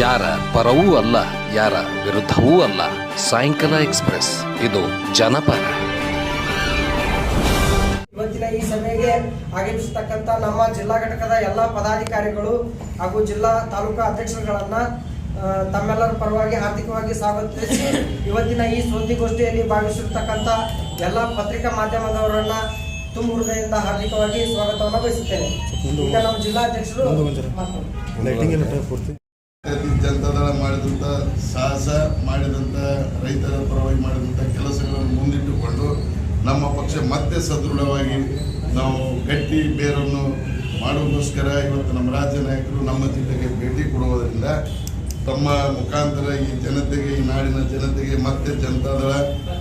ಯಾರ ಪರವೂ ಅಲ್ಲ ಯಾರ ವಿರುದ್ಧವೂ ಅಲ್ಲ. ಸಾಯಂಕಾಲ ಎಕ್ಸ್ಪ್ರೆಸ್ ಇದು ಜನಪರ. ಇವತ್ತಿನ ಈ ಸಭೆಗೆ ಆಗಮಿಸತಕ್ಕಂತ ನಮ್ಮ ಜಿಲ್ಲಾ ಘಟಕದ ಎಲ್ಲ ಪದಾಧಿಕಾರಿಗಳು ಹಾಗೂ ಜಿಲ್ಲಾ ತಾಲೂಕು ಅಧ್ಯಕ್ಷರುಗಳನ್ನ ತಮ್ಮೆಲ್ಲರ ಪರವಾಗಿ ಆರ್ಥಿಕವಾಗಿ ಸ್ವಾಗತಿಸಿ ಇವತ್ತಿನ ಈ ಸುದ್ದಿಗೋಷ್ಠಿಯಲ್ಲಿ ಭಾಗವಹಿಸಿರ್ತಕ್ಕಂಥ ಎಲ್ಲ ಪತ್ರಿಕಾ ಮಾಧ್ಯಮದವರನ್ನ ತುಂಬ ಹೃದಯದಿಂದ ಹಾರ್ದಿಕವಾಗಿ ಸ್ವಾಗತವನ್ನು ಬಯಸುತ್ತೇನೆ. ಈಗ ನಮ್ಮ ಜಿಲ್ಲಾಧ್ಯಕ್ಷರು ಜನತಾದಳ ಮಾಡಿದಂಥ ಸಾಹಸ, ಮಾಡಿದಂಥ ರೈತರ ಪರವಾಗಿ ಮಾಡಿದಂಥ ಕೆಲಸಗಳನ್ನು ಮುಂದಿಟ್ಟುಕೊಂಡು ನಮ್ಮ ಪಕ್ಷ ಮತ್ತೆ ಸದೃಢವಾಗಿ ನಾವು ಗಟ್ಟಿ ಬೇರನ್ನು ಮಾಡುವುದಕ್ಕೋಸ್ಕರ ಇವತ್ತು ನಮ್ಮ ರಾಜ್ಯ ನಾಯಕರು ನಮ್ಮ ಜಿಲ್ಲೆಗೆ ಭೇಟಿ ಕೊಡುವುದರಿಂದ ತಮ್ಮ ಮುಖಾಂತರ ಈ ಜನತೆಗೆ, ಈ ನಾಡಿನ ಜನತೆಗೆ ಮತ್ತೆ ಜನತಾದಳ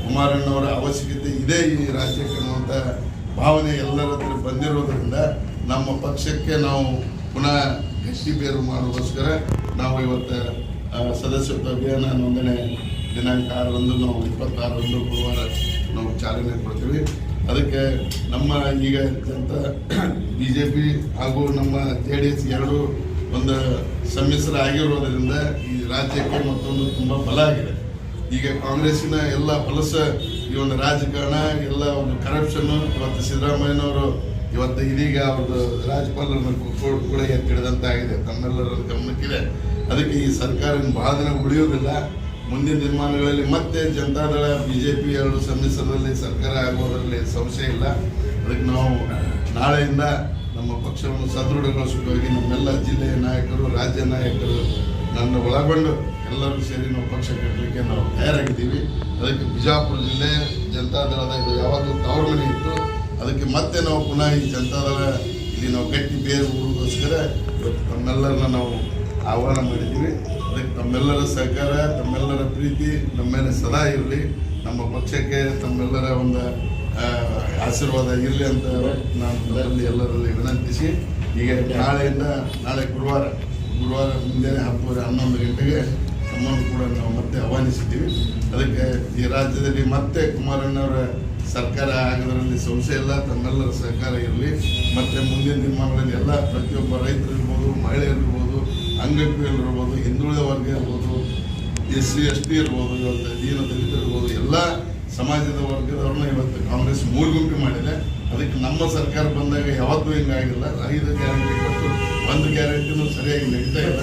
ಕುಮಾರಣ್ಣವರ ಅವಶ್ಯಕತೆ ಇದೆ ಈ ರಾಜ್ಯಕ್ಕೆ ಅನ್ನುವಂಥ ಭಾವನೆ ಎಲ್ಲರ ಹತ್ರ ಬಂದಿರೋದ್ರಿಂದ ನಮ್ಮ ಪಕ್ಷಕ್ಕೆ ನಾವು ಪುನಃ ಗಟ್ಟಿ ಬೇರು ಮಾಡುವುದಕ್ಕೋಸ್ಕರ ನಾವು ಇವತ್ತು ಸದಸ್ಯತ್ವ ಅಭಿಯಾನ ನೋಂದಣಿ ದಿನಾಂಕ ಆರರಂದು ನಾವು ಇಪ್ಪತ್ತಾರರಂದು ಗುರುವಾರ ನಾವು ಚಾಲನೆ ಕೊಡ್ತೀವಿ. ಅದಕ್ಕೆ ನಮ್ಮ ಈಗ ಇದ್ದಂಥ ಬಿ ಜೆ ಪಿ ಹಾಗೂ ನಮ್ಮ ಜೆ ಡಿ ಎಸ್ ಎರಡು ಒಂದು ಸಮ್ಮಿಶ್ರ ಆಗಿರೋದರಿಂದ ಈ ರಾಜ್ಯಕ್ಕೆ ಮತ್ತೊಂದು ತುಂಬ ಬಲ ಆಗಿದೆ. ಈಗ ಕಾಂಗ್ರೆಸ್ಸಿನ ಎಲ್ಲ ಹೊಲಸ ಈ ಒಂದು ರಾಜಕಾರಣ, ಎಲ್ಲ ಒಂದು ಕರಪ್ಷನ್ನು ಇವತ್ತು ಸಿದ್ದರಾಮಯ್ಯನವರು ಇವತ್ತು ಇದೀಗ ಅವ್ರದ್ದು ರಾಜ್ಯಪಾಲರನ್ನು ಕೂಡ ಎತ್ತಿಡಿದಂತಾಗಿದೆ ತಮ್ಮೆಲ್ಲರ ಗಮನಕ್ಕಿದೆ. ಅದಕ್ಕೆ ಈ ಸರ್ಕಾರ ಬಹಳ ದಿನ ಉಳಿಯೋದಿಲ್ಲ. ಮುಂದಿನ ದಿನಮಾನಗಳಲ್ಲಿ ಮತ್ತೆ ಜನತಾದಳ ಬಿ ಜೆ ಪಿ ಎರಡು ಸಮ್ಮಿಶ್ರದಲ್ಲಿ ಸರ್ಕಾರ ಆಗೋದರಲ್ಲಿ ಸಂಶಯ ಇಲ್ಲ. ಅದಕ್ಕೆ ನಾವು ನಾಳೆಯಿಂದ ನಮ್ಮ ಪಕ್ಷವನ್ನು ಸದೃಢಗೊಳಿಸಬೇಕಾಗಿ ನಮ್ಮೆಲ್ಲ ಜಿಲ್ಲೆಯ ನಾಯಕರು, ರಾಜ್ಯ ನಾಯಕರು ನನ್ನ ಒಳಗೊಂಡು ಎಲ್ಲರೂ ಸೇರಿ ನಾವು ಪಕ್ಷ ಕಟ್ಟಲಿಕ್ಕೆ ನಾವು ತಯಾರಾಗಿದ್ದೀವಿ. ಅದಕ್ಕೆ ಬಿಜಾಪುರ ಜಿಲ್ಲೆ ಜನತಾದಳದ ಇದು ಯಾವಾಗಲೂ ತವರು ಮನೆ ಇತ್ತು. ಅದಕ್ಕೆ ಮತ್ತೆ ನಾವು ಪುನಃ ಈ ಜನತಾದಳ ಇಲ್ಲಿ ನಾವು ಗಟ್ಟಿ ಬೇರೆ ಊರಿಗೋಸ್ಕರ ಇವತ್ತು ತಮ್ಮೆಲ್ಲರನ್ನ ನಾವು ಆಹ್ವಾನ ಮಾಡಿದ್ದೀವಿ. ಅದಕ್ಕೆ ತಮ್ಮೆಲ್ಲರ ಸಹಕಾರ, ತಮ್ಮೆಲ್ಲರ ಪ್ರೀತಿ ನಮ್ಮೇಲೆ ಸದಾ ಇರಲಿ. ನಮ್ಮ ಪಕ್ಷಕ್ಕೆ ತಮ್ಮೆಲ್ಲರ ಒಂದು ಆಶೀರ್ವಾದ ಇರಲಿ ಅಂತ ನಾನು ಎಲ್ಲರಲ್ಲಿ ಎಲ್ಲರಲ್ಲಿ ವಿನಂತಿಸಿ, ಈಗ ನಾಳೆಯಿಂದ, ನಾಳೆ ಗುರುವಾರ ಗುರುವಾರ ಮುಂಜಾನೆ ಹತ್ತುವರೆ ಹನ್ನೊಂದು ಗಂಟೆಗೆ ತಮ್ಮನ್ನು ಕೂಡ ನಾವು ಮತ್ತೆ ಆಹ್ವಾನಿಸಿದ್ದೀವಿ. ಅದಕ್ಕೆ ಈ ರಾಜ್ಯದಲ್ಲಿ ಮತ್ತೆ ಕುಮಾರಣ್ಣವರ ಸರ್ಕಾರ ಆಗೋದರಲ್ಲಿ ಸಂಶಯ ಇಲ್ಲ, ತಮ್ಮೆಲ್ಲರ ಸಹಕಾರ ಇರಲಿ. ಮತ್ತೆ ಮುಂದಿನ ದಿನಮಾನಗಳಲ್ಲಿ ಎಲ್ಲ ಪ್ರತಿಯೊಬ್ಬ ರೈತರು ಇರ್ಬೋದು ಮಹಿಳೆ ಇರ್ಬೋದು ಅಂಗವಿಕಲರು ಇರ್ಬೋದು, ಹಿಂದುಳಿದ ವರ್ಗ ಇರ್ಬೋದು, ಎಸ್ ಸಿ, ಎಸ್ ಟಿ ಇರ್ಬೋದು, ಇವತ್ತು ದೀನ ದಲಿತರಿರ್ಬೋದು ಎಲ್ಲ ಸಮಾಜದ ವರ್ಗದವ್ರನ್ನ ಇವತ್ತು ಕಾಂಗ್ರೆಸ್ ಮೂರ್ಗುಂಪಿ ಮಾಡಿದೆ. ಅದಕ್ಕೆ ನಮ್ಮ ಸರ್ಕಾರ ಬಂದಾಗ ಯಾವತ್ತೂ ಹಿಂಗಾಗಿಲ್ಲ. ಐದು ಗ್ಯಾರಂಟಿ ಕೊಟ್ಟು ಒಂದು ಗ್ಯಾರಂಟಿನೂ ಸರಿಯಾಗಿ ನಡೀತಾ ಇಲ್ಲ.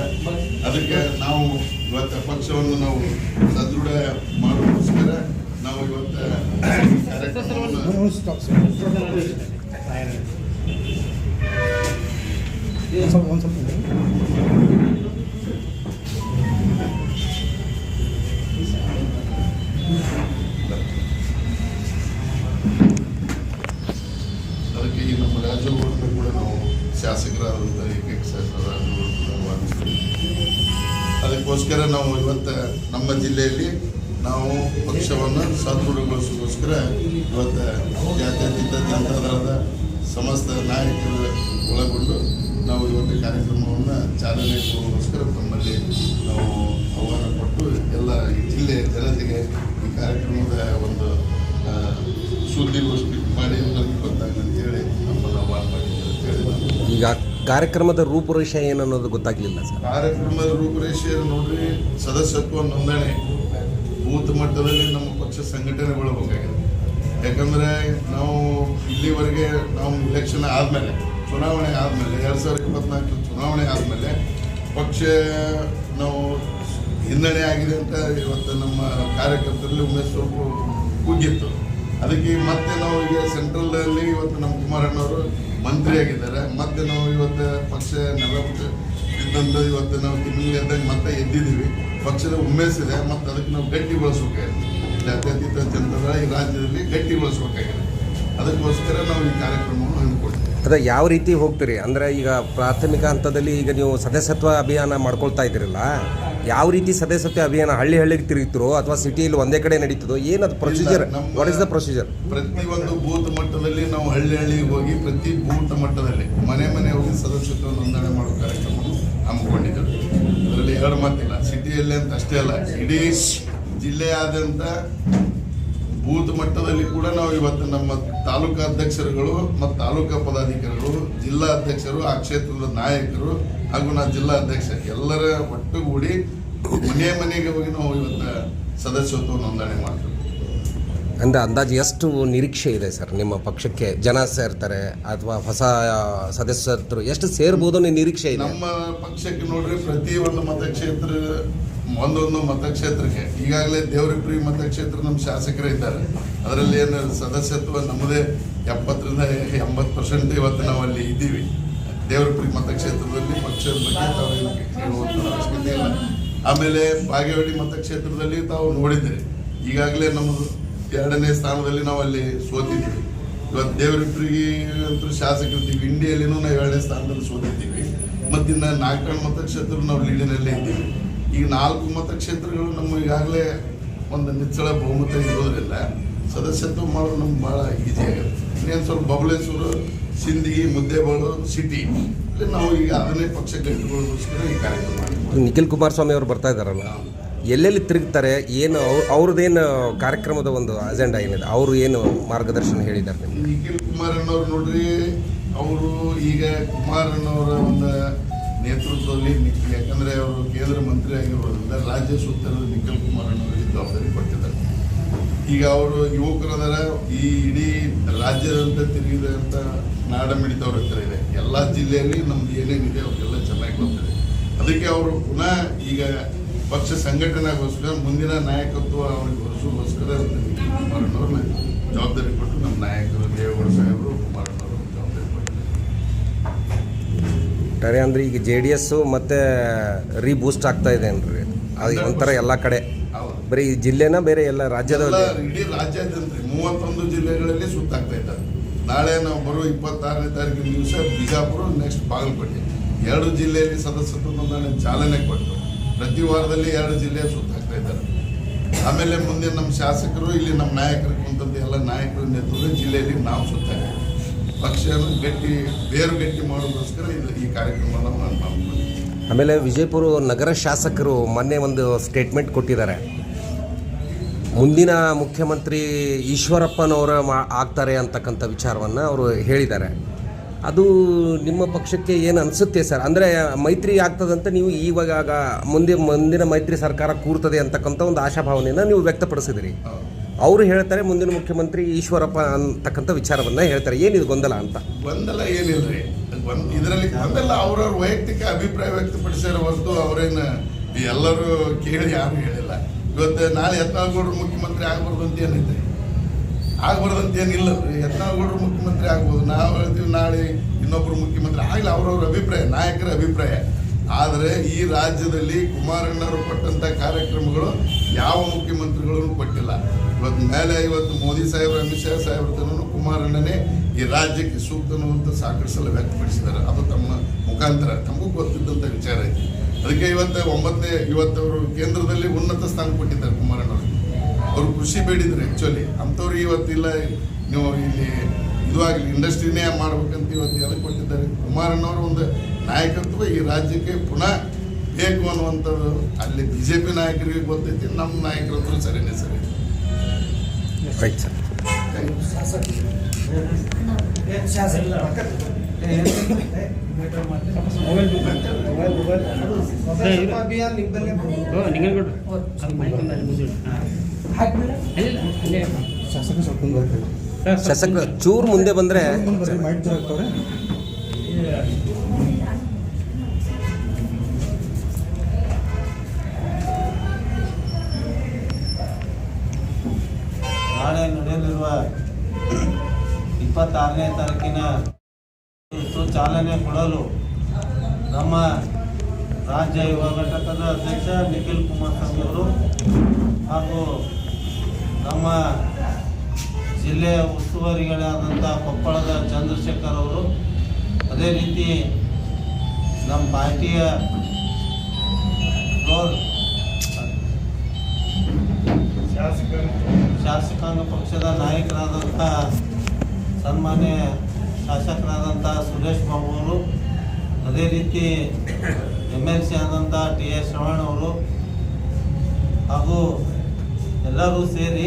ಅದಕ್ಕೆ ನಾವು ಇವತ್ತು ಪಕ್ಷವನ್ನು ನಾವು ಸದೃಢ ಮಾಡೋದಕ್ಕೋಸ್ಕರ ಅದಕ್ಕೆ ಈ ನಮ್ಮ ರಾಜ್ಯವರ್ಗ ಕೂಡ ನಾವು ಶಾಸಕರಾದಂಥ ಏಕೈಕ ಶಾಸಕ ರಾಜ್ಯವರ್ಗ ಕೂಡ ವಂದಿಸ್ತೀವಿ. ಅದಕ್ಕೋಸ್ಕರ ನಾವು ಇವತ್ತು ನಮ್ಮ ಜಿಲ್ಲೆಯಲ್ಲಿ ನಾವು ಪಕ್ಷವನ್ನು ಸದೃಢಗೊಳಿಸೋಕ್ಕೋಸ್ಕರ ಇವತ್ತು ಜಾತ್ಯತೀತ ಜನತಾದಳದ ಸಮಸ್ತ ನಾಯಕರು ಒಳಗೊಂಡು ನಾವು ಇವತ್ತು ಕಾರ್ಯಕ್ರಮವನ್ನು ಚಾಲನೆ ಕೊಡುವುದಕ್ಕೋಸ್ಕರ ತಮ್ಮಲ್ಲಿ ನಾವು ಆಹ್ವಾನ ಕೊಟ್ಟು ಎಲ್ಲ ಜಿಲ್ಲೆಯ ಜನತೆಗೆ ಈ ಕಾರ್ಯಕ್ರಮದ ಒಂದು ಸುದ್ದಿಗೋಷ್ಠಿ ಮಾಡಿ ನಮ್ಗೆ ಗೊತ್ತಾಗಲಿ ಅಂತೇಳಿ ನಮ್ಮನ್ನು ಆಹ್ವಾನ ಮಾಡಿದ್ದೇವೆ ಅಂತ ಈಗ ಕಾರ್ಯಕ್ರಮದ ರೂಪುರೇಷೆ ಏನನ್ನೋದು ಗೊತ್ತಾಗಲಿಲ್ಲ ಗೊತ್ತಾಗ್ಲಿಲ್ಲ ಸರ್? ಕಾರ್ಯಕ್ರಮದ ರೂಪರೇಷೆ ನೋಡ್ರಿ ಸದಸ್ಯತ್ವ ನೋಂದಣಿ. ಬೂತ್ ಮಟ್ಟದಲ್ಲಿ ನಮ್ಮ ಪಕ್ಷ ಸಂಘಟನೆಗೊಳ್ಳಬೇಕಾಗಿದೆ ಯಾಕಂದರೆ ನಾವು ಇಲ್ಲಿವರೆಗೆ ನಾವು ಇಲೆಕ್ಷನ್ ಆದಮೇಲೆ, ಚುನಾವಣೆ ಆದಮೇಲೆ, ಎರಡು ಸಾವಿರದ ಇಪ್ಪತ್ನಾಲ್ಕು ಚುನಾವಣೆ ಆದಮೇಲೆ ಪಕ್ಷ ನಾವು ಹಿನ್ನಡೆ ಆಗಿದೆ ಅಂತ ಇವತ್ತು ನಮ್ಮ ಕಾರ್ಯಕರ್ತರಲ್ಲಿ ಒಮ್ಮೆ ಸ್ವಲ್ಪ ಕುಗ್ಗಿತ್ತು ಅದಕ್ಕೆ ಮತ್ತೆ ನಾವು ಈಗ ಸೆಂಟ್ರಲಲ್ಲಿ ಇವತ್ತು ನಮ್ಮ ಕುಮಾರಣ್ಣವರು ಮಂತ್ರಿ ಆಗಿದ್ದಾರೆ ಮತ್ತೆ ನಾವು ಇವತ್ತು ಪಕ್ಷ ನೆಲಪಕ್ಷ ಇದ್ದಂತ ಇವತ್ತು ನಾವು ಎದ್ದಾಗ ಮತ್ತೆ ಎದ್ದಿದ್ದೀವಿ. ಪಕ್ಷದ ಹುಮ್ಮೆಸಿದೆ ಮತ್ತು ಅದಕ್ಕೆ ನಾವು ಗಟ್ಟಿ ಬಳಸಬೇಕಾಗಿದೆ. ಜಾತ್ಯತೀತ ಜನತಾದಳ ಈ ರಾಜ್ಯದಲ್ಲಿ ಗಟ್ಟಿ ಬಳಸಬೇಕಾಗಿದೆ. ಅದಕ್ಕೋಸ್ಕರ ನಾವು ಈ ಕಾರ್ಯಕ್ರಮವನ್ನು ಹಮ್ಮಿಕೊಳ್ತೀವಿ. ಅದ ಯಾವ ರೀತಿ ಹೋಗ್ತೀರಿ? ಅಂದರೆ ಈಗ ಪ್ರಾಥಮಿಕ ಹಂತದಲ್ಲಿ ಈಗ ನೀವು ಸದಸ್ಯತ್ವ ಅಭಿಯಾನ ಮಾಡ್ಕೊಳ್ತಾ ಇದ್ದೀರಲ್ಲ ಯಾವ ರೀತಿ ಸದಸ್ಯತ್ವ ಅಭಿಯಾನ ಹಳ್ಳಿ ಹಳ್ಳಿಗೆ ತಿರುಗಿದ್ರು ಅಥವಾ ಸಿಟಿಯಲ್ಲಿ ಒಂದೇ ಕಡೆ ನಡೀತದೋ ಏನದು procedure what is the procedure ಪ್ರತಿಯೊಂದು ಬೂತ್ ಮಟ್ಟದಲ್ಲಿ ನಾವು ಹಳ್ಳಿ ಹಳ್ಳಿಗೆ ಹೋಗಿ ಪ್ರತಿ ಬೂತ್ ಮಟ್ಟದಲ್ಲಿ ಮನೆ ಮನೆ ಹೋಗಿ ಸದಸ್ಯತ್ವ ನೋಂದಣಿ ಮಾಡೋ ಕಾರ್ಯಕ್ರಮವನ್ನು ಹಮ್ಮಿಕೊಂಡಿದ್ದೇವೆ ಅದರಲ್ಲಿ ಎರಡು ಮಾತಿಲ್ಲ. ಸಿಟಿಯಲ್ಲಿ ಅಂತ ಅಷ್ಟೇ ಅಲ್ಲ, ಇಡೀ ಜಿಲ್ಲೆಯಾದ್ಯಂತ ಬೂತ್ ಮಟ್ಟದಲ್ಲಿ ಕೂಡ ನಾವು ಇವತ್ತು ನಮ್ಮ ತಾಲೂಕಾ ಅಧ್ಯಕ್ಷರುಗಳು ಮತ್ತು ತಾಲೂಕಾ ಪದಾಧಿಕಾರಿಗಳು, ಜಿಲ್ಲಾ ಅಧ್ಯಕ್ಷರು, ಆ ಕ್ಷೇತ್ರದ ನಾಯಕರು ಹಾಗೂ ನಾ ಜಿಲ್ಲಾ ಅಧ್ಯಕ್ಷ ಎಲ್ಲರ ಒಟ್ಟುಗೂಡಿ ಮನೆ ಮನೆಗೆ ಹೋಗಿ ನಾವು ಇವತ್ತು ಸದಸ್ಯತ್ವ ನೋಂದಣಿ ಮಾಡ್ತೀವಿ. ಅಂದ್ರೆ ಅಂದಾಜು ಎಷ್ಟು ನಿರೀಕ್ಷೆ ಇದೆ ಸರ್? ನಿಮ್ಮ ಪಕ್ಷಕ್ಕೆ ಜನ ಸೇರ್ತಾರೆ ಅಥವಾ ಹೊಸ ಸದಸ್ಯರು ಎಷ್ಟು ಸೇರ್ಬೋದು ಅನ್ನೋ ನಿರೀಕ್ಷೆ ಇದೆ? ನಮ್ಮ ಪಕ್ಷಕ್ಕೆ ನೋಡ್ರಿ, ಪ್ರತಿ ಒಂದು ಮತಕ್ಷೇತ್ರ, ಒಂದೊಂದು ಮತಕ್ಷೇತ್ರಕ್ಕೆ, ಈಗಾಗಲೇ ದೇವರಿಪ್ರಿ ಮತಕ್ಷೇತ್ರ ನಮ್ಮ ಶಾಸಕರೇ ಇದ್ದಾರೆ. ಅದರಲ್ಲಿ ಏನು ಸದಸ್ಯತ್ವ ನಮ್ಮದೇ ಎಪ್ಪತ್ತರಿಂದ ಎಂಬತ್ತು ಪರ್ಸೆಂಟ್ ಇವತ್ತು ನಾವು ಅಲ್ಲಿ ಇದ್ದೀವಿ. ದೇವ್ರಿಪ್ರಿ ಮತಕ್ಷೇತ್ರದಲ್ಲಿ ಪಕ್ಷದ ಬಗ್ಗೆ ತಾವು ಅವಶ್ಯಕತೆ ಇಲ್ಲ. ಆಮೇಲೆ ಬಾಗೇವಾಡಿ ಮತಕ್ಷೇತ್ರದಲ್ಲಿ ತಾವು ನೋಡಿದ್ದೀರಿ ಈಗಾಗಲೇ ನಮ್ಮದು ಎರಡನೇ ಸ್ಥಾನದಲ್ಲಿ ನಾವು ಅಲ್ಲಿ ಸೋತಿದ್ದೀವಿ ಇವತ್ತು ದೇವರಿಬ್ಬರಿಗೆ ಅಂತೂ ಶಾಸಕರಿದ್ದೀವಿ ಇಂಡಿಯಲ್ಲಿನೂ ನಾವು ಎರಡನೇ ಸ್ಥಾನದಲ್ಲಿ ಸೋತಿದ್ದೀವಿ. ಮತ್ತಿನ್ನ ನಾಲ್ಕು ಮತಕ್ಷೇತ್ರ ನಾವು ಲೀಡಿನಲ್ಲೇ ಇದ್ದೀವಿ. ಈಗ ನಾಲ್ಕು ಮತಕ್ಷೇತ್ರಗಳು ನಮ್ಮ ಈಗಾಗಲೇ ಒಂದು ನಿಚ್ಚಳ ಬಹುಮತ ಇರೋದ್ರಿಂದ ಸದಸ್ಯತ್ವ ಮಾಡೋದು ನಮ್ಗೆ ಭಾಳ ಈಸಿ ಆಗುತ್ತೆ. ಇನ್ನೇನು ಸ್ವಲ್ಪ ಬಬಲೇಶ್ವರ ಸಿಂದಗಿ ಮುದ್ದೇಬಾಳು ಸಿಟಿ ನಾವು ಈಗ ಅದನ್ನೇ ಪಕ್ಷಕ್ಕೆ ಇಟ್ಕೊಳ್ಳೋದಕ್ಕೋಸ್ಕರ ಈ ಕಾರ್ಯಕ್ರಮ ನಿಖಿಲ್ ಕುಮಾರಸ್ವಾಮಿ ಅವರು ಬರ್ತಾ ಇದ್ದಾರಲ್ಲ? ಎಲ್ಲೆಲ್ಲಿ ತಿರುಗ್ತಾರೆ, ಏನು ಅವ್ರ, ಅವ್ರದ್ದೇನು ಕಾರ್ಯಕ್ರಮದ ಒಂದು ಅಜೆಂಡಾ ಏನಿದೆ, ಅವರು ಏನು ಮಾರ್ಗದರ್ಶನ ಹೇಳಿದ್ದಾರೆ ನಿಮ್ಗೆ? ನಿಖಿಲ್ ಕುಮಾರಣ್ಣವ್ರು ನೋಡ್ರಿ, ಅವರು ಈಗ ಕುಮಾರಣ್ಣವರ ಒಂದು ನೇತೃತ್ವದಲ್ಲಿ ನಿಖಿಲ್ ಯಾಕಂದ್ರೆ ಅವರು ಕೇಂದ್ರ ಮಂತ್ರಿ ಆಗಿರೋದ್ರಿಂದ ರಾಜ್ಯ ಸೂತ್ರದ ನಿಖಿಲ್ ಕುಮಾರಣ್ಣವರಿಗೆ ಜವಾಬ್ದಾರಿ ಕೊಟ್ಟಿದ್ದಾರೆ. ಈಗ ಅವರು ಯುವಕರದರ, ಈ ಇಡೀ ರಾಜ್ಯದಂತ ತಿರುಗಿದಂಥ ನಾಡ ಮಿಡಿತವ್ರ ಹತ್ರ ಇದೆ. ಎಲ್ಲ ಜಿಲ್ಲೆಯಲ್ಲಿ ನಮ್ದು ಏನೇನಿದೆ, ಅವರಿಗೆಲ್ಲ ಚೆನ್ನಾಗಿ ಗೊತ್ತಿದೆ. ಅದಕ್ಕೆ ಅವರು ಪುನಃ ಈಗ ಪಕ್ಷ ಸಂಘಟನೆಗೋಸ್ಕರ ಮುಂದಿನ ನಾಯಕತ್ವ ಅವರಿಗೆ ಹೊರಿಸೋಗೋಸ್ಕರ ನಿಖಿಲ್ ಕುಮಾರಣ್ಣವ್ರನ್ನ ಜವಾಬ್ದಾರಿ ಕೊಟ್ಟು ನಮ್ಮ ನಾಯಕರು ದೇವೇಗೌಡ ಸಾಹೇಬರು ಕುಮಾರಣ್ಣವರು ಜವಾಬ್ದಾರಿ ಕೊಟ್ಟಿದ್ದಾರೆ ಅಂದರೆ ಅಂದ್ರೆ ಈಗ ಜೆ ಡಿ ಎಸ್ಸು ಮತ್ತೆ ರೀಬೂಸ್ಟ್ ಆಗ್ತಾ ಇದೆ ಏನ್ರಿ? ಅದು ಒಂಥರ ಎಲ್ಲ ಕಡೆ. ಬರೀ ಈ ಜಿಲ್ಲೆನ ಬೇರೆ ಎಲ್ಲ ರಾಜ್ಯದ ಇಡೀ ರಾಜ್ಯಾದ್ಯಂತ ರೀ, ಮೂವತ್ತೊಂದು ಜಿಲ್ಲೆಗಳಲ್ಲಿ ಸುತ್ತಾಗ್ತಾ ಇದ್ದಾರೆ ನಾಳೆ ನಾವು ಬರೋ ಇಪ್ಪತ್ತಾರನೇ ತಾರೀಕಿನ ದಿವಸ ಬಿಜಾಪುರ ನೆಕ್ಸ್ಟ್ ಬಾಗಲಕೋಟೆ. ಎರಡು ಜಿಲ್ಲೆಯಲ್ಲಿ ಸದಸ್ಯತ್ವ ನೋಂದಣಿ ಚಾಲನೆ ಕೊಟ್ಟು ಪ್ರತಿ ವಾರದಲ್ಲಿ ಎರಡು ಜಿಲ್ಲೆ ಸುತ್ತಾಗ್ತಾ ಇದ್ದಾರೆ. ಆಮೇಲೆ ಮುಂದೆ ನಮ್ಮ ಶಾಸಕರು, ಇಲ್ಲಿ ನಮ್ಮ ನಾಯಕರು ಕುಂತದ್ದು ಎಲ್ಲ ನಾಯಕರ ನೇತೃತ್ವ ಜಿಲ್ಲೆಯಲ್ಲಿ ನಾವು ಸುತ್ತಾಗ ಪಕ್ಷನ ಗಟ್ಟಿ, ಬೇರು ಗಟ್ಟಿ ಮಾಡೋದಕ್ಕೋಸ್ಕರ ಇದು ಈ ಕಾರ್ಯಕ್ರಮವನ್ನು ನಾವು ಮಾಡ್ತೀನಿ ಆಮೇಲೆ ವಿಜಯಪುರ ನಗರ ಶಾಸಕರು ಮೊನ್ನೆ ಒಂದು ಸ್ಟೇಟ್ಮೆಂಟ್ ಕೊಟ್ಟಿದ್ದಾರೆ. ಮುಂದಿನ ಮುಖ್ಯಮಂತ್ರಿ ಈಶ್ವರಪ್ಪನವರ ಮಾ ಆಗ್ತಾರೆ ಅಂತಕ್ಕಂಥ ವಿಚಾರವನ್ನು ಅವರು ಹೇಳಿದ್ದಾರೆ. ಅದು ನಿಮ್ಮ ಪಕ್ಷಕ್ಕೆ ಏನು ಅನಿಸುತ್ತೆ ಸರ್? ಅಂದರೆ ಮೈತ್ರಿ ಆಗ್ತದಂತ ನೀವು ಇವಾಗ ಆಗ- ಮುಂದೆ ಮುಂದಿನ ಮೈತ್ರಿ ಸರ್ಕಾರ ಕೂರ್ತದೆ ಅಂತಕ್ಕಂಥ ಒಂದು ಆಶಾಭಾವನೆಯನ್ನು ನೀವು ವ್ಯಕ್ತಪಡಿಸಿದಿರಿ. ಅವರು ಹೇಳ್ತಾರೆ ಮುಂದಿನ ಮುಖ್ಯಮಂತ್ರಿ ಈಶ್ವರಪ್ಪ ಅಂತಕ್ಕಂಥ ವಿಚಾರವನ್ನು ಹೇಳ್ತಾರೆ. ಏನಿದು ಗೊಂದಲ ಅಂತ? ಗೊಂದಲ ಏನಿಲ್ಲ ರೀ ಇದರಲ್ಲಿ ಗೊಂದಲ ಅವ್ರವ್ರ ವೈಯಕ್ತಿಕ ಅಭಿಪ್ರಾಯ ವ್ಯಕ್ತಪಡಿಸ್ಯಾರ ಹೊರತು ಅವರೇನು ಎಲ್ಲರೂ ಕೇಳಿ ಯಾರು ಹೇಳಿಲ್ಲ. ಇವತ್ತು ನಾಳೆ ಯತ್ನಾಳ್ಗೌಡರು ಮುಖ್ಯಮಂತ್ರಿ ಆಗ್ಬಾರ್ದು ಅಂತ ಏನೈತೆ ಆಗ್ಬಾರ್ದು ಅಂತ ಏನಿಲ್ಲ ರೀ. ಯತ್ನಾಳ್ಗೌಡರು ಮುಖ್ಯಮಂತ್ರಿ ಆಗ್ಬೋದು. ನಾವು ಹೇಳ್ತೀವಿ ನಾಳೆ ಇನ್ನೊಬ್ಬರು ಮುಖ್ಯಮಂತ್ರಿ ಆಗಲಿ ಅವರವ್ರ ಅಭಿಪ್ರಾಯ, ನಾಯಕರ ಅಭಿಪ್ರಾಯ. ಆದರೆ ಈ ರಾಜ್ಯದಲ್ಲಿ ಕುಮಾರಣ್ಣವರು ಕೊಟ್ಟಂಥ ಕಾರ್ಯಕ್ರಮಗಳು ಯಾವ ಮುಖ್ಯಮಂತ್ರಿಗಳನ್ನು ಕೊಟ್ಟಿಲ್ಲ. ಇವತ್ತು ಮೇಲೆ ಇವತ್ತು ಮೋದಿ ಸಾಹೇಬ್ರ, ಅಮಿತ್ ಶಾ ಸಾಹೇಬ್ರ ತನೂ ಕುಮಾರಣ್ಣನೇ ಈ ರಾಜ್ಯಕ್ಕೆ ಸೂಕ್ತ ಅನ್ನುವಂಥ ಸಾಕಷ್ಟು ವ್ಯಕ್ತಪಡಿಸಿದ್ದಾರೆ. ಅದು ತಮ್ಮ ಮುಖಾಂತರ. ತಮಗೂ ಗೊತ್ತಿದ್ದಂಥ ವಿಚಾರ ಐತಿ. ಅದಕ್ಕೆ ಇವತ್ತು ಒಂಬತ್ತನೇ ಇವತ್ತು ಅವರು ಕೇಂದ್ರದಲ್ಲಿ ಉನ್ನತ ಸ್ಥಾನ ಕೊಟ್ಟಿದ್ದಾರೆ ಕುಮಾರಣ್ಣವರು. ಅವರು ಕೃಷಿ ಬೇಡಿದ್ರು ಆ್ಯಕ್ಚುಲಿ ಅಂಥವ್ರು ಇವತ್ತಿಲ್ಲ ನೀವು ಇಲ್ಲಿ ಇದು ಆಗಲಿ ಇಂಡಸ್ಟ್ರಿನೇ ಮಾಡ್ಬೇಕಂತ ಇವತ್ತು ಎಲ್ಲ ಕೊಟ್ಟಿದ್ದಾರೆ? ಕುಮಾರಣ್ಣವರು ಒಂದು ನಾಯಕತ್ವ ಈ ರಾಜ್ಯಕ್ಕೆ ಪುನಃ ಬೇಕು ಅನ್ನುವಂಥದ್ದು. ಅಲ್ಲಿ ಬಿ ಜೆ ಪಿ ನಾಯಕರಿಗೆ ಗೊತ್ತೈತಿ ನಮ್ಮ ನಾಯಕರು ಹತ್ರ ಸರಿನೇ ಸರಿ. ಅಭಿಯಾನ ಶಾಸಕ ಚೂರು ಮುಂದೆ ಬಂದರೆ ನಾಳೆ ನಡೆಯಲಿರುವ ಇಪ್ಪತ್ತಾರನೇ ತಾರೀಕಿನ ಚಾಲನೆ ಕೊಡಲು ನಮ್ಮ ರಾಜ್ಯ ಯುವ ಘಟಕದ ಅಧ್ಯಕ್ಷ ನಿಖಿಲ್ ಕುಮಾರಸ್ವಾಮಿ ಅವರು ಹಾಗೂ ನಮ್ಮ ಜಿಲ್ಲೆಯ ಉಸ್ತುವಾರಿಗಳಾದಂಥ ಕೊಪ್ಪಳದ ಚಂದ್ರಶೇಖರ್ ಅವರು, ಅದೇ ರೀತಿ ನಮ್ಮ ಪಾರ್ಟಿಯ ಶಾಸಕಾಂಗ ಪಕ್ಷದ ನಾಯಕರಾದಂಥ ಸನ್ಮಾನ್ಯ ಶಾಸಕರಾದಂಥ ಸುರೇಶ್ ಬಾಬು ಅವರು, ಅದೇ ರೀತಿ ಎಂ ಎಲ್ ಸಿ ಆದಂಥ ಟಿ ಎಸ್ ಶ್ರವಣ್ ಅವರು ಹಾಗೂ ಎಲ್ಲರೂ ಸೇರಿ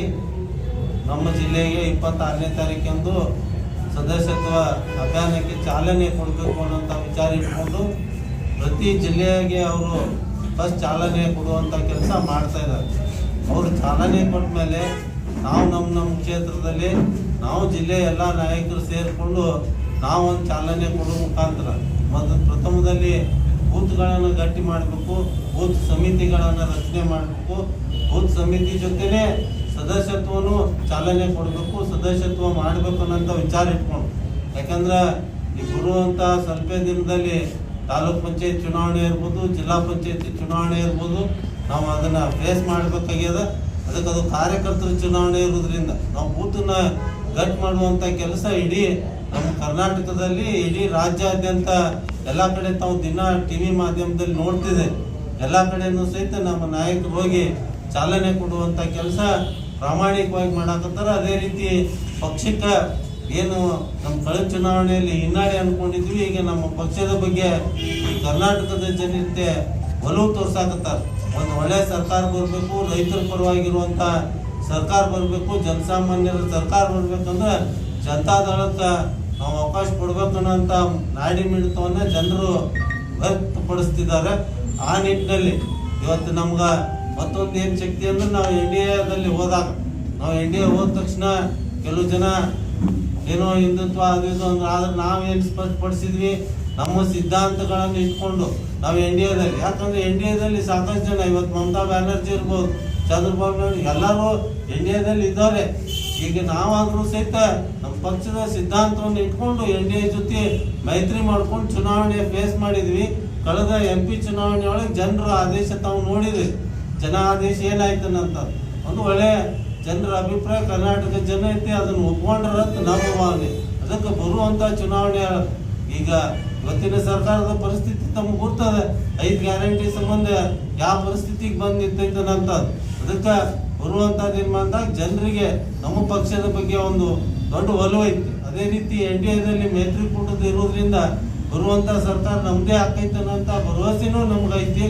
ನಮ್ಮ ಜಿಲ್ಲೆಗೆ ಇಪ್ಪತ್ತಾರನೇ ತಾರೀಕಂದು ಸದಸ್ಯತ್ವ ಅಭಿಯಾನಕ್ಕೆ ಚಾಲನೆ ಕೊಡಬೇಕು ಅನ್ನೋಂಥ ವಿಚಾರ ಇಟ್ಕೊಂಡು ಪ್ರತಿ ಜಿಲ್ಲೆಗೆ ಅವರು ಫಸ್ಟ್ ಚಾಲನೆ ಕೊಡುವಂಥ ಕೆಲಸ ಮಾಡ್ತಾ ಇದ್ದಾರೆ. ಅವರು ಚಾಲನೆ ಕೊಟ್ಟ ಮೇಲೆ ನಾವು ನಮ್ಮ ನಮ್ಮ ಕ್ಷೇತ್ರದಲ್ಲಿ ನಾವು ಜಿಲ್ಲೆ ಎಲ್ಲ ನಾಯಕರು ಸೇರಿಕೊಂಡು ನಾವು ಒಂದು ಚಾಲನೆ ಕೊಡೋ ಮುಖಾಂತರ ಮೊದಲು ಪ್ರಥಮದಲ್ಲಿ ಬೂತ್ಗಳನ್ನು ಗಟ್ಟಿ ಮಾಡಬೇಕು, ಬೂತ್ ಸಮಿತಿಗಳನ್ನು ರಚನೆ ಮಾಡಬೇಕು ಬೂತ್ ಸಮಿತಿ ಜೊತೆನೆ ಸದಸ್ಯತ್ವನು ಚಾಲನೆ ಕೊಡಬೇಕು, ಸದಸ್ಯತ್ವ ಮಾಡಬೇಕು ಅನ್ನೋಂಥ ವಿಚಾರ ಇಟ್ಕೊಂಡು. ಯಾಕಂದ್ರೆ ಈ ಬರುವಂಥ ಸ್ವಲ್ಪ ದಿನದಲ್ಲಿ ತಾಲೂಕ್ ಪಂಚಾಯತ್ ಚುನಾವಣೆ ಇರ್ಬೋದು, ಜಿಲ್ಲಾ ಪಂಚಾಯತಿ ಚುನಾವಣೆ ಇರ್ಬೋದು, ನಾವು ಅದನ್ನ ಫೇಸ್ ಮಾಡಬೇಕಾಗ್ಯದ. ಅದಕ್ಕೆ ಅದು ಕಾರ್ಯಕರ್ತರ ಚುನಾವಣೆ ಇರೋದ್ರಿಂದ ನಾವು ಬೂತನ್ನ ಗಟ್ ಮಾಡುವಂಥ ಕೆಲಸ ಇಡೀ ನಮ್ಮ ಕರ್ನಾಟಕದಲ್ಲಿ, ಇಡೀ ರಾಜ್ಯಾದ್ಯಂತ ಎಲ್ಲ ಕಡೆ ತಾವು ದಿನ ಟಿವಿ ಮಾಧ್ಯಮದಲ್ಲಿ ನೋಡ್ತಿದೆ. ಎಲ್ಲ ಕಡೆಯೂ ಸಹಿತ ನಮ್ಮ ನಾಯಕರು ಹೋಗಿ ಚಾಲನೆ ಕೊಡುವಂತ ಕೆಲಸ ಪ್ರಾಮಾಣಿಕವಾಗಿ ಮಾಡಾಕತ್ತಾರ. ಅದೇ ರೀತಿ ಪಕ್ಷಕ್ಕೆ ಏನು ನಮ್ಮ ಕಳೆದ ಚುನಾವಣೆಯಲ್ಲಿ ಹಿನ್ನಡೆ ಅನ್ಕೊಂಡಿದ್ವಿ. ಈಗ ನಮ್ಮ ಪಕ್ಷದ ಬಗ್ಗೆ ಕರ್ನಾಟಕದ ಜನತೆ ಒಲವು ತೋರ್ಸಾಕತ್ತಾರ. ಒಂದು ಒಳ್ಳೆ ಸರ್ಕಾರ ಬರಬೇಕು, ರೈತರ ಪರವಾಗಿರುವಂತ ಸರ್ಕಾರ ಬರಬೇಕು, ಜನಸಾಮಾನ್ಯರ ಸರ್ಕಾರ ಬರ್ಬೇಕಂದ್ರೆ ಜನತಾದಳಕ್ಕೆ ನಾವು ಅವಕಾಶ ಕೊಡ್ಬೇಕು ಅನ್ನೋಂಥ ನಾಡಿ ಮಿಡಿತವನ್ನ ಜನರು ವ್ಯಕ್ತಪಡಿಸ್ತಿದ್ದಾರೆ. ಆ ನಿಟ್ಟಿನಲ್ಲಿ ಇವತ್ತು ನಮ್ಗ ಮತ್ತೊಂದು ಏನು ಶಕ್ತಿ ಅಂದ್ರೆ ನಾವು ಇಂಡಿಯಾದಲ್ಲಿ ಹೋದಾಗ, ನಾವು ಇಂಡಿಯಾ ಹೋದ ತಕ್ಷಣ ಕೆಲವು ಜನ ಏನೋ ಹಿಂದುತ್ವ ಅದು ಇದು ಅಂದ್ರೆ, ಆದ್ರೆ ನಾವೇನು ಸ್ಪಷ್ಟಪಡಿಸಿದ್ವಿ? ನಮ್ಮ ಸಿದ್ಧಾಂತಗಳನ್ನು ಇಟ್ಕೊಂಡು ನಾವು ಇಂಡಿಯಾದಲ್ಲಿ ಯಾಕಂದ್ರೆ ಇಂಡಿಯಾದಲ್ಲಿ ಸಾಕಷ್ಟು ಜನ, ಇವತ್ತು ಮಮತಾ ಬ್ಯಾನರ್ಜಿ ಇರ್ಬೋದು ಚಂದ್ರಬಾಬು ನಾಯ್ಡು, ಎಲ್ಲರೂ ಇಂಡಿಯಾದಲ್ಲಿ ಇದ್ದಾರೆ. ಈಗ ನಾವಾದರೂ ಸಹಿತ ನಮ್ಮ ಪಕ್ಷದ ಸಿದ್ಧಾಂತವನ್ನು ಇಟ್ಕೊಂಡು ಎನ್ ಡಿ ಎ ಜೊತೆ ಮೈತ್ರಿ ಮಾಡ್ಕೊಂಡು ಚುನಾವಣೆ ಫೇಸ್ ಮಾಡಿದ್ವಿ. ಕಳೆದ ಎಂ ಪಿ ಚುನಾವಣೆ ಒಳಗೆ ಜನರ ಆದೇಶ ತಾವು ನೋಡಿದ್ವಿ. ಜನ ಆದೇಶ ಏನಾಯ್ತನಂತ. ಒಂದು ಒಳ್ಳೆ ಜನರ ಅಭಿಪ್ರಾಯ ಕರ್ನಾಟಕ ಜನ ಐತಿ, ಅದನ್ನು ಒಪ್ಕೊಂಡ್ರಂತ ನಮ್ಮ ಭಾವನೆ. ಅದಕ್ಕೆ ಬರುವಂತ ಚುನಾವಣೆ ಈಗ ಇವತ್ತಿನ ಸರ್ಕಾರದ ಪರಿಸ್ಥಿತಿ ತಮಗೆ ಗೊತ್ತದೆ, ಐದು ಗ್ಯಾರಂಟಿ ಸಂಬಂಧ ಯಾವ ಪರಿಸ್ಥಿತಿಗೆ ಬಂದಿತ್ತೈತ ಅಂತ ಅದಕ್ಕೆ ಬರುವಂಥ ಬಂದಾಗ ಜನರಿಗೆ ನಮ್ಮ ಪಕ್ಷದ ಬಗ್ಗೆ ಒಂದು ದೊಡ್ಡ ಒಲವು ಐತಿ. ಅದೇ ರೀತಿ ಎನ್ ಡಿ ಎದಲ್ಲಿ ಮೈತ್ರಿಕೂಟದ ಇರೋದ್ರಿಂದ ಬರುವಂತ ಸರ್ಕಾರ ನಮ್ದೇ ಆಕೈತೆ ಅನ್ನೋಂಥ ಭರವಸೆನೂ ನಮ್ಗೈತಿ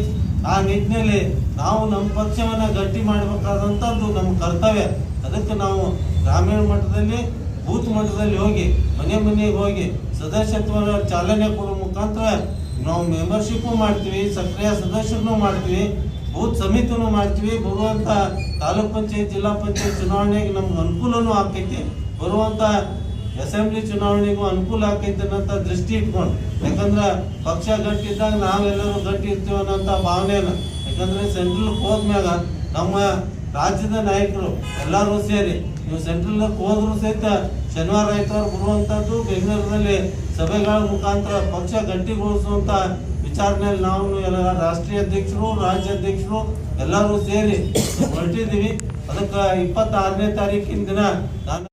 ಆ ನಿಟ್ಟಿನಲ್ಲಿ ನಾವು ನಮ್ಮ ಪಕ್ಷವನ್ನು ಗಟ್ಟಿ ಮಾಡಬೇಕಾದಂಥದ್ದು ನಮ್ಮ ಕರ್ತವ್ಯ. ಅದಕ್ಕೆ ನಾವು ಗ್ರಾಮೀಣ ಮಟ್ಟದಲ್ಲಿ, ಬೂತ್ ಮಟ್ಟದಲ್ಲಿ ಹೋಗಿ, ಮನೆ ಮನೆಗೆ ಹೋಗಿ ಸದಸ್ಯತ್ವ ಚಾಲನೆ ಕೊಡೋ ಮುಖಾಂತರ ನಾವು ಮೆಂಬರ್ಶಿಪ್ಪು ಮಾಡ್ತೀವಿ, ಸಕ್ರಿಯ ಸದಸ್ಯರನ್ನು ಮಾಡ್ತೀವಿ, ಬೂತ್ ಸಮಿತಿನೂ ಮಾಡ್ತೀವಿ. ಬರುವಂಥ ತಾಲೂಕ್ ಪಂಚಾಯತ್, ಜಿಲ್ಲಾ ಪಂಚಾಯತ್ ಚುನಾವಣೆಗೆ ನಮ್ಗೆ ಅನುಕೂಲನೂ ಆಗ್ತೈತಿ. ಬರುವಂತ ಅಸೆಂಬ್ಲಿ ಚುನಾವಣೆಗೂ ಅನುಕೂಲ ಅನ್ನೋಂಥ ದೃಷ್ಟಿ ಇಟ್ಕೊಂಡು. ಯಾಕಂದ್ರೆ ಪಕ್ಷ ಗಟ್ಟಿ ಇದ್ದಾಗ ನಾವೆಲ್ಲರೂ ಗಟ್ಟಿ ಇರ್ತೀವಿ ಅನ್ನೋಂಥ ಭಾವನೆನ ಯಾಕಂದ್ರೆ ಸೆಂಟ್ರಲ್ ಹೋದ್ಮ್ಯಾಗ ನಮ್ಮ ರಾಜ್ಯದ ನಾಯಕರು ಎಲ್ಲರೂ ಸೇರಿ, ನೀವು ಸೆಂಟ್ರಲ್ ಹೋದ್ರು ಸಹಿತ ಶನಿವಾರ ರೈತರು ಬರುವಂಥದ್ದು ಬೆಂಗಳೂರಿನಲ್ಲಿ ಸಭೆಗಳ ಮುಖಾಂತರ ಪಕ್ಷ ಗಟ್ಟಿಗೊಳಿಸುವಂತ ವಿಚಾರಣೆಯಲ್ಲಿ ನಾವು ಎಲ್ಲ ರಾಷ್ಟ್ರೀಯ ಅಧ್ಯಕ್ಷರು, ರಾಜ್ಯ ಅಧ್ಯಕ್ಷರು ಎಲ್ಲರೂ ಸೇರಿ ಹೊರಟಿದ್ದೀವಿ. ಅದಕ್ಕೆ ಇಪ್ಪತ್ತಾರನೇ ತಾರೀಕಿನ ದಿನ ನಾನು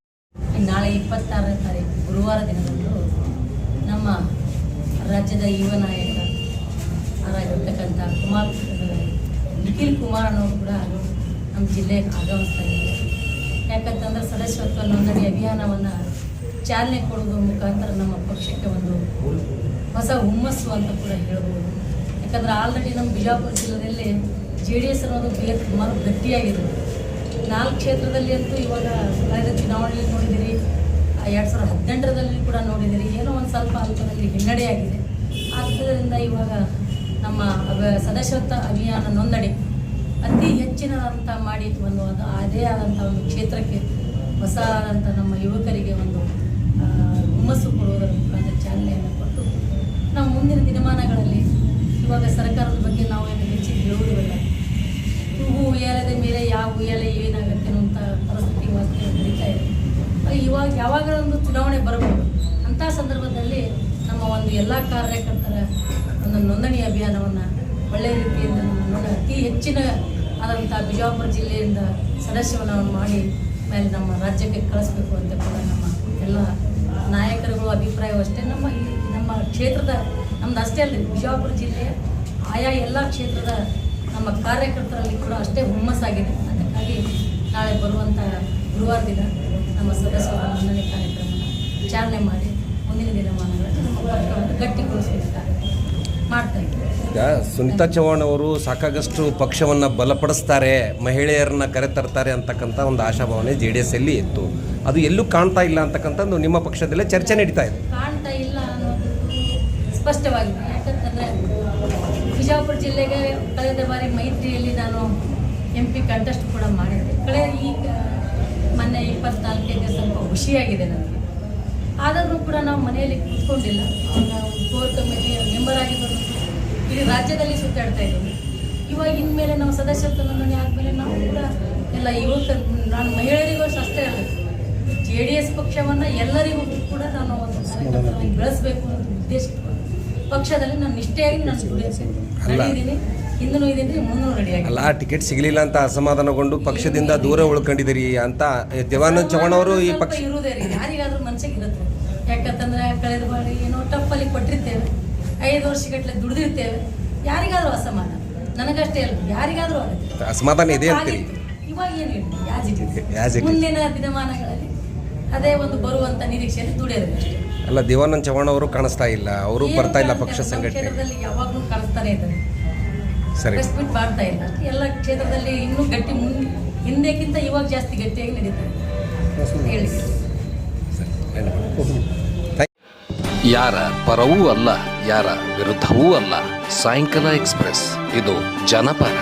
ನಾಳೆ ಇಪ್ಪತ್ತಾರನೇ ತಾರೀಕು ಗುರುವಾರ ದಿನದಂದು ನಮ್ಮ ರಾಜ್ಯದ ಯುವ ನಾಯಕ ಆಗಿರ್ತಕ್ಕಂಥ ಕುಮಾರ್ ನಿಖಿಲ್ ಕುಮಾರ್ ಅನ್ನೋರು ಕೂಡ ನಮ್ಮ ಜಿಲ್ಲೆಗೆ ಆಗಮಿಸ್ತಾ ಇದ್ದಾರೆ. ಯಾಕಂತಂದ್ರೆ ಸದಸ್ಯತ್ವ ನೋಂದಣಿ ಅಭಿಯಾನವನ್ನು ಚಾಲನೆ ಕೊಡುವುದರ ಮುಖಾಂತರ ನಮ್ಮ ಪಕ್ಷಕ್ಕೆ ಒಂದು ಹೊಸ ಹುಮ್ಮಸ್ಸು ಅಂತ ಕೂಡ ಹೇಳ್ಬೋದು. ಯಾಕಂದ್ರೆ ಆಲ್ರೆಡಿ ನಮ್ಮ ಬಿಜಾಪುರ ಜಿಲ್ಲೆಯಲ್ಲಿ ಜೆ ಡಿ ಎಸ್ ಅನ್ನೋದು ಬೇರೆ ಸುಮಾರು ಗಟ್ಟಿಯಾಗಿದೆ. ನಾಲ್ಕು ಕ್ಷೇತ್ರದಲ್ಲಿ ಅಂತೂ ಇವಾಗ ಕಳೆದ ಚುನಾವಣೆಯಲ್ಲಿ ನೋಡಿದಿರಿ ಎರಡು ಸಾವಿರದ ಹದಿನೆಂಟರಲ್ಲಿ ಕೂಡ ನೋಡಿದಿರಿ, ಏನೋ ಒಂದು ಸ್ವಲ್ಪ ಅಲ್ಪದಲ್ಲಿ ಹಿನ್ನಡೆಯಾಗಿದೆ. ಆದ್ದರಿಂದ ಇವಾಗ ನಮ್ಮ ಸದಸ್ಯತ್ವ ಅಭಿಯಾನ ನೋಂದಣಿ, ಅತಿ ಹೆಚ್ಚಿನದಂತ ಮಾಡಿ ಒಂದು ಅದು ಅದೇ ಆದಂಥ ಒಂದು ಕ್ಷೇತ್ರಕ್ಕೆ ಹೊಸ ಆದಂಥ ನಮ್ಮ ಯುವಕರಿಗೆ ಒಂದು ಹುಮ್ಮಸ್ಸು ಕೊಡುವುದರ ಮುಖಾಂತರ ಚಾಲನೆಯನ್ನು ಕೊಟ್ಟು ನಾವು ಮುಂದಿನ ದಿನಮಾನಗಳಲ್ಲಿ ಇವಾಗ ಸರ್ಕಾರದ ಬಗ್ಗೆ ನಾವು ಏನು ಹೆಚ್ಚಿಗೆ ಹೇಳುವುದಿಲ್ಲ ಹೂವು ಉಯ್ಯಾಲದ ಮೇಲೆ ಯಾವ ಉಯ್ಯಾಲೆ ಏನಾಗುತ್ತೆ ಅನ್ನುವಂಥ ಪರಿಸ್ಥಿತಿ ವ್ಯವಸ್ಥೆ ನಡೀತಾ ಇದೆ. ಇವಾಗ ಯಾವಾಗ ಒಂದು ಚುನಾವಣೆ ಬರಬಹುದು ಅಂಥ ಸಂದರ್ಭದಲ್ಲಿ ನಮ್ಮ ಒಂದು ಎಲ್ಲ ಕಾರ್ಯಕರ್ತರ ಒಂದು ನೋಂದಣಿ ಅಭಿಯಾನವನ್ನು ಒಳ್ಳೆಯ ರೀತಿಯಿಂದ ಅತಿ ಹೆಚ್ಚಿನ ಆದಂಥ ಬಿಜಾಪುರ ಜಿಲ್ಲೆಯಿಂದ ಸದಸ್ಯವನ್ನು ಮಾಡಿ ಮೇಲೆ ನಮ್ಮ ರಾಜ್ಯಕ್ಕೆ ಕಳಿಸ್ಬೇಕು ಅಂತ ಕೂಡ ನಮ್ಮ ಎಲ್ಲ ನಾಯಕರುಗಳು ಅಭಿಪ್ರಾಯವೂ ಅಷ್ಟೇ. ನಮ್ಮ ನಮ್ಮ ಕ್ಷೇತ್ರದ ನಮ್ದು ಅಷ್ಟೇ ಅಲ್ಲದೆ ಬಿಜಾಪುರ ಜಿಲ್ಲೆಯ ಆಯಾ ಎಲ್ಲ ಕ್ಷೇತ್ರದ ನಮ್ಮ ಕಾರ್ಯಕರ್ತರಲ್ಲಿ ಕೂಡ ಅಷ್ಟೇ ಹುಮ್ಮಸ್ಸಾಗಿದೆ. ಅದಕ್ಕಾಗಿ ನಾಳೆ ಬರುವಂಥ ಗುರುವಾರ ದಿನ ನಮ್ಮ ಸದಸ್ಯರ ನೋಂದಣಿ ಕಾರ್ಯಕ್ರಮವನ್ನು ವಿಚಾರಣೆ ಮಾಡಿ ಮುಂದಿನ ದಿನಮಾನಗಳಲ್ಲಿ ನಮ್ಮ ಪಕ್ಷವನ್ನು ಗಟ್ಟಿಗೊಳಿಸಬೇಕಾಗುತ್ತೆ ಮಾಡ್ತಾ ಇದ್ದೀವಿ. ಈಗ ಸುನಿತಾ ಚೌಹಾಣ್ ಅವರು ಸಾಕಾಗಷ್ಟು ಪಕ್ಷವನ್ನು ಬಲಪಡಿಸ್ತಾರೆ ಮಹಿಳೆಯರನ್ನ ಕರೆತರ್ತಾರೆ ಅಂತಕ್ಕಂಥ ಒಂದು ಆಶಾಭಾವನೆ ಜೆ ಡಿ ಎಸ್ ಅಲ್ಲಿ ಇತ್ತು. ಅದು ಎಲ್ಲೂ ಕಾಣ್ತಾ ಇಲ್ಲ ಅಂತಕ್ಕಂಥದ್ದು ನಿಮ್ಮ ಪಕ್ಷದಲ್ಲೇ ಚರ್ಚೆ ನಡೀತಾ ಇದೆ. ಕಾಣ್ತಾ ಇಲ್ಲ ಅನ್ನೋದು ಸ್ಪಷ್ಟವಾಗಿದೆ. ಯಾಕಂತಂದರೆ ಬಿಜಾಪುರ ಜಿಲ್ಲೆಗೆ ಕಳೆದ ಬಾರಿ ಮೈತ್ರಿಯಲ್ಲಿ ನಾನು ಎಂ ಪಿ ಕಂಟೆಸ್ಟ್ ಕೂಡ ಮಾಡಿದ್ದೆ. ಕಳೆದ ಈಗ ಮೊನ್ನೆ ಇಪ್ಪತ್ನಾಲ್ಕಕ್ಕೆ ಸ್ವಲ್ಪ ಖುಷಿಯಾಗಿದೆ ನನಗೆ. ಆದರೂ ಕೂಡ ನಾವು ಮನೆಯಲ್ಲಿ ಕೂತ್ಕೊಂಡಿಲ್ಲ. ನಾವು ಕೋರ್ ಕಮಿಟಿಯ ಮೆಂಬರ್ ಆಗಿ ಬಂದು ಇಡೀ ರಾಜ್ಯದಲ್ಲಿ ಸುತ್ತಾಡ್ತಾ ಇದ್ದೀವಿ ಇವಾಗ ಇನ್ಮೇಲೆ ನಾವು ಸದಸ್ಯತ್ವ ನೋಂದಣಿ ಆದಮೇಲೆ ನಾವು ಕೂಡ ಎಲ್ಲ ಯುವಕ, ನಾನು ಮಹಿಳೆಯರಿಗೂ ಅಷ್ಟೇ ಇರಬೇಕು ಜೆ ಡಿ ಎಸ್ ಪಕ್ಷವನ್ನು ಎಲ್ಲರಿಗೂ ಕೂಡ ನಾನು ಒಂದು ಬೆಳೆಸಬೇಕು ಅನ್ನೋ ಉದ್ದೇಶ ಪಕ್ಷದಲ್ಲಿ ನಾನು ನಿಷ್ಠೆಯಾಗಿ ನಾನು ಅಲ್ಲ. ಟಿಕೆಟ್ ಸಿಗಲಿಲ್ಲ ಅಂತ ಅಸಮಾಧಾನಗೊಂಡು ಪಕ್ಷದಿಂದ ದೂರ ಉಳ್ಕೊಂಡಿದ್ದೀರಿ ಅಂತ ದೇವಾನಂದ ಚೌಹಾಣ್ ಅವರು ಈ ಪಕ್ಷ ಯಾರಿಗಾದ್ರೂ ಮನ್ಸಿಗೆ ಇರುತ್ತೆ. ಯಾಕಂತಂದ್ರೆ ಕಳೆದ ಬಾರಿ ಏನೋ ಟಪ್ಪಲ್ಲಿ ಕೊಟ್ಟಿರ್ತೇವೆ. ಐದು ವರ್ಷಗಟ್ಟಲೆ ದುಡಿದಿರ್ತೇವೆ. ಯಾರಿಗಾದ್ರೂ ಅಸಮಾಧಾನ. ನನಗಷ್ಟೇ ಅಲ್ಲ ಯಾರಿಗಾದ್ರೂ ಆಗುತ್ತೆ ಅಸಮಾಧಾನ ಇದೆ ಅಂತೀರಿ. ಇವಾಗ ಏನು. ಮುಂದಿನ ದಿನಮಾನಗಳಲ್ಲಿ ಅದೇ ಒಂದು ಬರುವಂತ ನಿರೀಕ್ಷೆಯಲ್ಲಿ ದುಡಿಯೋದು ಅಷ್ಟೇ. ಅಲ್ಲ ದೇವಾನಂದ್ ಚವಾಣ್ ಅವರು ಕಾಣಿಸ್ತಾ ಇಲ್ಲ. ಅವರು ಬರ್ತಾ ಇಲ್ಲ ಪಕ್ಷ ಸಂಘಟನೆ. ಯಾವಾಗಲೂ ಕಾಣಿಸ್ತಾನೆ ಇದ್ದಾರೆ. ಸರಿ. ಮಾಡ್ತಾ ಇಲ್ಲ. ಎಲ್ಲ ಕ್ಷೇತ್ರದಲ್ಲಿ ಇನ್ನೂ ಗಟ್ಟಿ ಮುಂದೆ ಹಿಂದೆಕ್ಕಿಂತ ಇವಾಗ ಜಾಸ್ತಿ ಗಟ್ಟಿಯಾಗಿ ನಡೀತಾರೆ ಹೇಳಿ. ಯಾರ ಪರವೂ ಅಲ್ಲ ಯಾರ ವಿರುದ್ಧವೂ ಅಲ್ಲ. ಸಾಯಂಕಾಲ ಎಕ್ಸ್ಪ್ರೆಸ್. ಇದು ಜನಪರ.